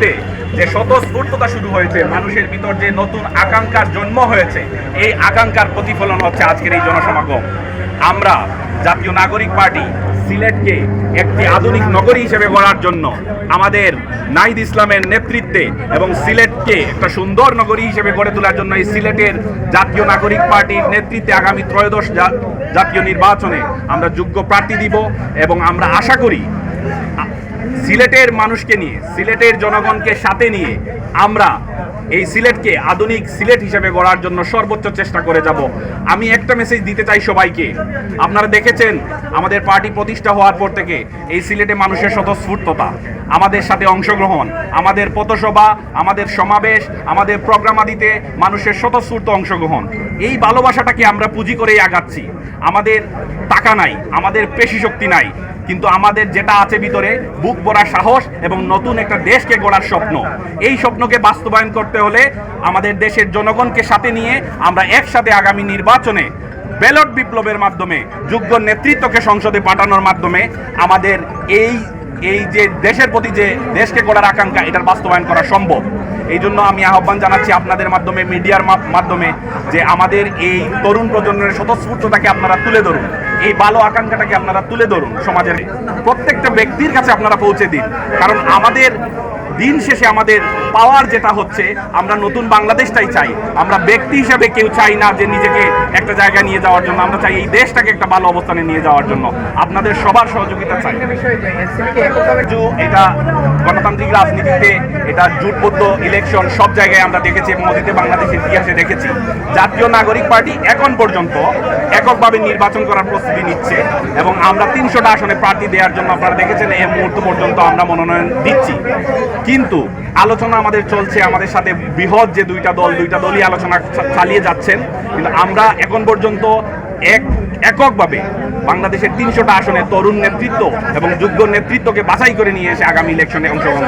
নেতৃত্বে যে স্বতঃস্ফূর্ততা শুরু হয়েছে, মানুষের ভিতর যে নতুন আকাঙ্ক্ষার জন্ম হয়েছে, এই আকাঙ্ক্ষার প্রতিফলন হচ্ছে আজকের এই জনসমাগম। আমরা জাতীয় নাগরিক পার্টি সিলেটকে একটি আধুনিক নগরী হিসেবে গড়ার জন্য আমাদের নাইদ ইসলামের নেতৃত্বে এবং সিলেটকে একটা সুন্দর নগরী হিসেবে গড়ে তোলার জন্য এই সিলেটের জাতীয় নাগরিক পার্টির নেতৃত্বে আগামী ত্রয়োদশ জাতীয় নির্বাচনে আমরা যোগ্য প্রার্থী দিব এবং আমরা আশা করি সিলেটের মানুষকে নিয়ে, সিলেটের জনগণকে সাথে নিয়ে আমরা এই সিলেটকে আধুনিক সিলেট হিসেবে গড়ার জন্য সর্বোচ্চ চেষ্টা করে যাব। আমি একটা মেসেজ দিতে চাই সবাইকে। আপনারা দেখেছেন, আমাদের পার্টি প্রতিষ্ঠা হওয়ার পর থেকে এই সিলেটে মানুষের স্বতঃস্ফূর্ততা, আমাদের সাথে অংশগ্রহণ, আমাদের পথসভা, আমাদের সমাবেশ, আমাদের প্রোগ্রাম আদিতে মানুষের স্বতঃস্ফূর্ত অংশগ্রহণ। এই ভালোবাসাটাকে আমরা পুঁজি করেই আগাচ্ছি। আমাদের টাকা নাই, আমাদের পেশি শক্তি নাই। কিন্তু আমাদের যেটা আছে ভিতরে, বুক ভরা সাহস এবং নতুন একটা দেশকে গড়ার স্বপ্ন। এই স্বপ্নকে বাস্তবায়ন করতে হলে আমাদের দেশের জনগণকে সাথে নিয়ে আমরা একসাথে আগামী নির্বাচনে ব্যালট বিপ্লবের মাধ্যমে যোগ্য নেতৃত্বকে সংসদে পাঠানোর মাধ্যমে আমাদের এই এই যে দেশের প্রতি যে দেশকে করার আকাঙ্ক্ষা, এটার বাস্তবায়ন করা সম্ভব। এই জন্য আমি আহ্বান জানাচ্ছি আপনাদের মাধ্যমে, মিডিয়ার মাধ্যমে, যে আমাদের এই তরুণ প্রজন্মের স্বতঃস্ফূর্ততাকে আপনারা তুলে ধরুন। এই ভালো আকাঙ্ক্ষাটাকে আপনারা তুলে ধরুন সমাজের প্রত্যেকটা ব্যক্তির কাছে আপনারা পৌঁছে দিন। কারণ আমাদের দিন শেষে আমাদের পাওয়ার যেটা হচ্ছে আমরা নতুন বাংলাদেশটাই চাই। আমরা ব্যক্তি হিসাবে কেউ চাই না যে নিজেকে একটা জায়গায় নিয়ে যাওয়ার জন্য। আমরা চাই এই দেশটাকে একটা ভালো অবস্থানে নিয়ে যাওয়ার জন্য। আপনাদের সবার সহযোগিতা চাই। এটা গণতান্ত্রিক রাজনীতিতে এটা জোটবদ্ধ ইলেকশন সব জায়গায় আমরা দেখেছি এবং অতীতে বাংলাদেশের ইতিহাসে দেখেছি। জাতীয় নাগরিক পার্টি এখন পর্যন্ত এককভাবে নির্বাচন করার প্রস্তুতি নিচ্ছে এবং আমরা তিনশোটা আসনে প্রার্থী দেওয়ার জন্য আপনারা দেখেছেন এই মুহূর্ত পর্যন্ত আমরা মনোনয়ন দিচ্ছি। কিন্তু আলোচনা আমাদের চলছে, আমাদের সাথে বৃহৎ যে দুইটা দল, দুইটা দলই আলোচনা চালিয়ে যাচ্ছেন। কিন্তু আমরা এখন পর্যন্ত এক, এককভাবে বাংলাদেশের তিনশোটা আসনে তরুণ নেতৃত্ব এবং যোগ্য নেতৃত্বকে বাছাই করে নিয়ে এসে আগামী ইলেকশনে অংশগ্রহণ